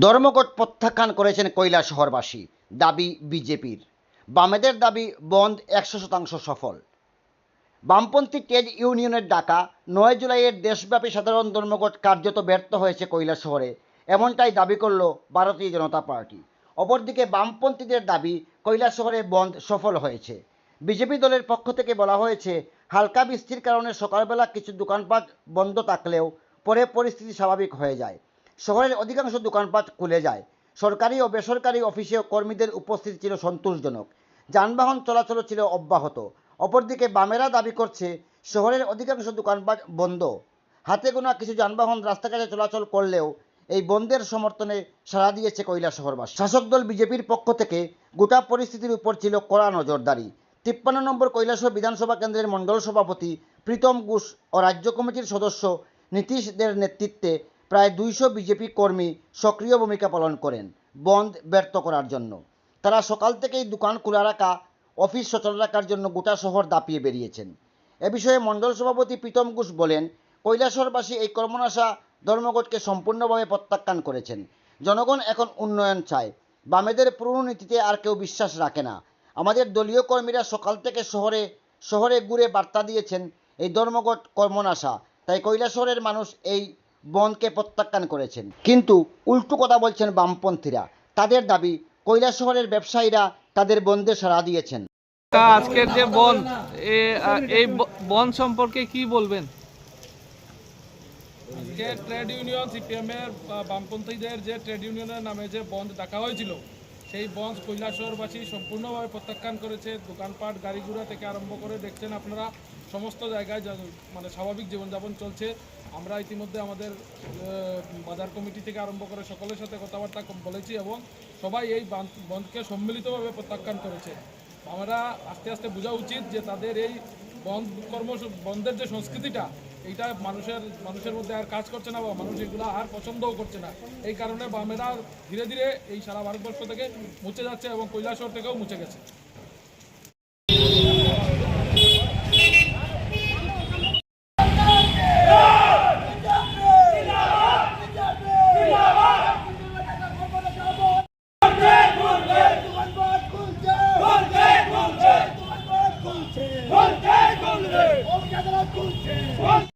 ধর্মঘট প্রত্যাখ্যান করেছেন কৈলা শহরবাসী, দাবি বিজেপির। বামেদের দাবি বন্ধ একশো শতাংশ সফল। বামপন্থী ট্রেড ইউনিয়নের ডাকা নয় জুলাইয়ের দেশব্যাপী সাধারণ ধর্মঘট কার্যত ব্যর্থ হয়েছে কৈলা শহরে, এমনটাই দাবি করল ভারতীয় জনতা পার্টি। অপরদিকে বামপন্থীদের দাবি কৈলা শহরে বন্ধ সফল হয়েছে। বিজেপি দলের পক্ষ থেকে বলা হয়েছে, হালকা বৃষ্টির কারণে সকালবেলা কিছু দোকানপাট বন্ধ থাকলেও পরে পরিস্থিতি স্বাভাবিক হয়ে যায়। শহরের অধিকাংশ দোকানপাট খুলে যায়। সরকারি ও বেসরকারি অফিসে কর্মীদের উপস্থিতি ছিল সন্তোষজনক। যানবাহন চলাচল ছিল অব্যাহত। অপরদিকে বামেরা দাবি করছে, শহরের অধিকাংশ দোকানপাট বন্ধ। হাতে গোনা কিছু যানবাহন রাস্তাঘাটে চলাচল করলেও এই বন্ধের সমর্থনে সাড়া দিয়েছে কৈলা শহরবাসী। শাসক দল বিজেপির পক্ষ থেকে গোটা পরিস্থিতির উপর ছিল কড়া নজরদারি। তিপ্পান্ন নম্বর কৈলাসহর বিধানসভা কেন্দ্রের মণ্ডল সভাপতি প্রীতম ঘোষ ও রাজ্য কমিটির সদস্য নীতিশ দের নেতৃত্বে প্রায় দুইশো বিজেপি কর্মী সক্রিয় ভূমিকা পালন করেন, বন্ধ ব্যর্থ করার জন্য। তারা সকাল থেকেই দোকান খোলা রাখা, অফিস সচল রাখার জন্য গোটা শহর দাপিয়ে বেরিয়েছেন। এ বিষয়ে মণ্ডল সভাপতি প্রীতম ঘোষ বলেন কৈলাসহরবাসী এই কর্মনাশা ধর্মঘটকে সম্পূর্ণভাবে প্রত্যাখ্যান করেছেন। জনগণ এখন উন্নয়ন চায়। বামেদের পুরনো নীতিতে আর কেউ বিশ্বাস রাখে না। আমাদের দলীয় কর্মীরা সকাল থেকে শহরে শহরে ঘুরে বার্তা দিয়েছেন, এই ধর্মঘট কর্মনাশা। তাই কৈলাসহরের মানুষ এই বনকে প্রত্যাখ্যান করেছেন। কিন্তু উল্টো কথা বলছেন বামপন্থীরা। তাদের দাবি কৈলাসহরের ব্যবসায়ীরা তাদের বন্ধে সাড়া দিয়েছেন। আজকের যে বন এই বন সম্পর্কে কি বলবেন? আজকে ট্রেড ইউনিয়ন সিপিএমের বামপন্থীদের যে ট্রেড ইউনিয়নের নামে যে বন্ধ ডাকা হয়েছিল সেই বন্ধ কৈলাসহরবাসী সম্পূর্ণভাবে প্রত্যাখ্যান করেছে। দোকানপাট গাড়ি ঘোড়া থেকে আরম্ভ করে দেখছেন আপনারা সমস্ত জায়গায় মানে স্বাভাবিক জীবনযাপন চলছে। আমরা ইতিমধ্যে আমাদের বাজার কমিটি থেকে আরম্ভ করে সকলের সাথে কথাবার্তা বলেছি এবং সবাই এই বান- বন্ধকে সম্মিলিতভাবে প্রত্যাখ্যান করেছে। আমরা আস্তে আস্তে বোঝা উচিত যে তাদের এই বন্ধ কর্ম বন্ধের যে সংস্কৃতিটা, এইটা মানুষের মানুষের মধ্যে আর কাজ করছে না বা মানুষ এগুলো আর পছন্দও করছে না। এই কারণে বামেরা ধীরে ধীরে এই সারা ভারতবর্ষ থেকে মুছে যাচ্ছে এবং কৈলাসহর থেকেও মুছে গেছে। adelante.